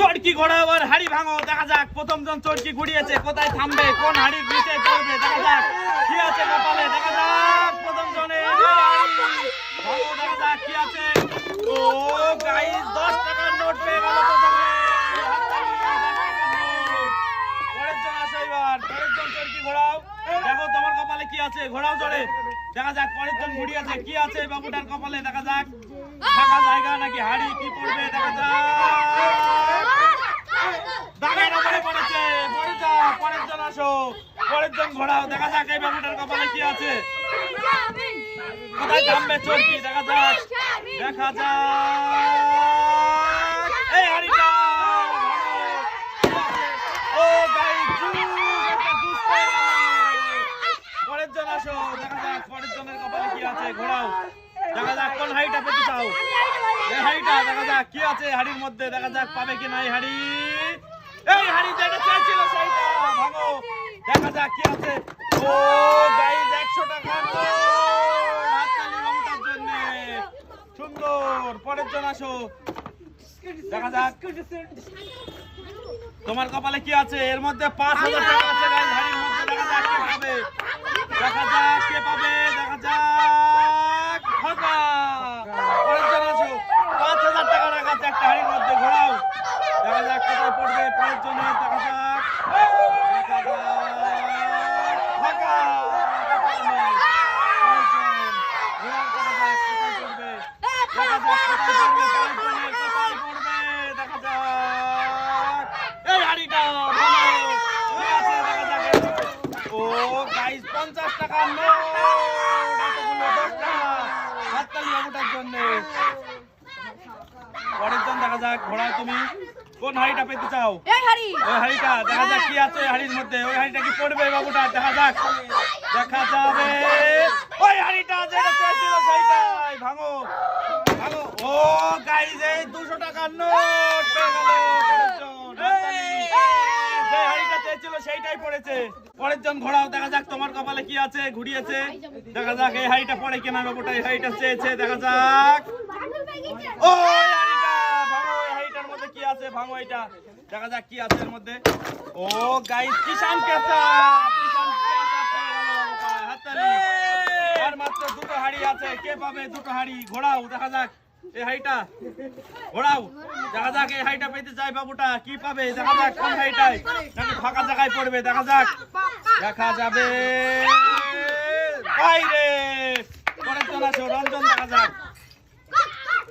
চরকি ঘোড়া আবার হাড়ি ভাঙো দেখা যাক প্রথম জন চরকি ঘুরিয়েছে কোথায় থামবে কোন হাড়ির নিচে পড়বে দেখা যাক কি আছে কপালে দেখা যাক প্রথম জনে যাক ও গাইস 10 টাকার নোট পেয়ে গেল প্রথমে। হাততালি, 10 পরের জন আসো এবার দেখো তোমার কপালে কি আছে ঘোরাও জোরে দেখা যাক পরের জন ঘুরি আছে। কি আছে বাবুটার কপালে? দেখা যাক। ফাঁকা জায়গা নাকি হাড়ি? কি পড়বে? দেখা যাক। দাগের উপরে পড়েছে পরে যাও পরের জন আসো পরের জন দেখা যাক এই বাবুটার কপালে কি আছে। কোথায় থামবে চরকি? দেখা যাক। দেখা যাক এই হাড়িটা ও গাই একটা জুস পেয়ে গেল। পরের জন আসো দেখা যাক পরের জনের কপালে কি আছে, ঘোরাও। দেখা যাক কোন হাড়িটা পেতে চাও। এই দেখা যাক কি আছে হাড়ির মধ্যে। দেখা যাক পাবে কি না এই হাড়ি। এই হাড়ি যেটা চাইছিল দেখা যাক কি আছে। ও গাইজ একশো টাকা সুন্দর, পরের জন আসো। তোমার কপালে কি আছে? এর মধ্যে পাঁচ হাজার টাকা আছে গাইজ মধ্যে দেখা যাক কে পাবে দেখা যাক ফাঁকা পরের জন আসো পাঁচ হাজার টাকা রাখা আছে একটা হাড়ির মধ্যে ঘোরাও দেখা যাক কোথায় পড়বে পরের জন্য দেখা যাক দেখা যাক ফাঁকা কপালে নেই। পরের জন। ঘোরাও দেখা যাক কোথায় পড়বে দেখা যাক কোথায় পড়বে পরের জনের কোথায় পড়বে দেখা যাক এই হাড়িটা ভালো কি আছে দেখা যাক মধ্যে। ও গাইস পঞ্চাশ টাকা হাততালি বাবুটার জন্য পরের জন দেখা যাক ঘোড়া তুমি কোন হাড়িটা পেতে চাও? এই হাড়ি। ওই হাড়িটা দেখা যাক কি আছে ওই হাড়ির মধ্যে। ওই হাড়িটা কি পড়বে বাবুটা? দেখা যাক। দেখা যাবে। ওই হাড়িটা যেটা চেয়েছিল সেইটাই। ভাঙো ভাঙো। ও গাইজ এই দুশো টাকার নোট পেয়ে গেল পরের জন। হাড়িটা চেয়েছিল সেইটাই পড়েছে। পরের জন ঘোড়াও দেখা যাক তোমার কপালে কি আছে ঘুরিয়েছে। দেখা যাক এই হাড়িটা পড়ে কেনা বাবুটা এই হাড়িটা চেয়েছে দেখা যাক। ও এই হাড়িটা ভাঙো এই হাড়িটার মধ্যে কি আছে ভাঙো এটা। দেখা যাক কি আছে এর মধ্যে। ও গাইস কিষান কেসা। আর মাত্র দুটো হাড়ি আছে। কে পাবে দুটো হাড়ি? ঘোড়াও দেখা যাক। এই হাড়িটা? ঘোড়াও দেখা যাক এই হাড়িটা পেতে চাই বাবুটা। কি পাবে? দেখা যাক কোন হাড়িটাই নাকি ফাঁকা জায়গায় পড়বে দেখা যাক। দেখা যাবে। বাইরে! আছে রঞ্জন দেখা যাক।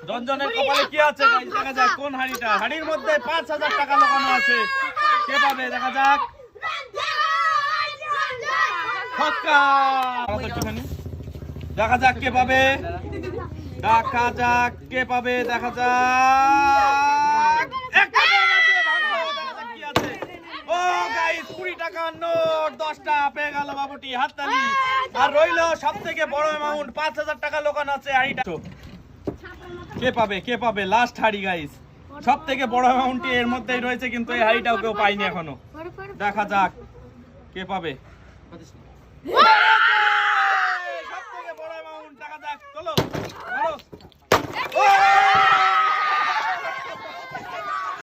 রঞ্জনের কপালে কি আছে? দেখা যাক কোন হাড়িটা। হাড়ির মধ্যে পাঁচ হাজার টাকা লাগানো আছে। কে পাবে? দেখা যাক। দেখা যাক কে পাবে। দেখা যাক কে পাবে। দেখা যাক। আর রইল সব থেকে বড় অ্যামাউন্ট পাঁচ হাজার টাকা লোকানো আছে হাড়িটা। কে পাবে কে পাবে? লাস্ট হাড়ি গাইস সব থেকে বড় অ্যামাউন্টটি এর মধ্যেই রয়েছে কিন্তু এই হাড়িটাও কেউ পাইনি এখনও। দেখা যাক, কে পাবে?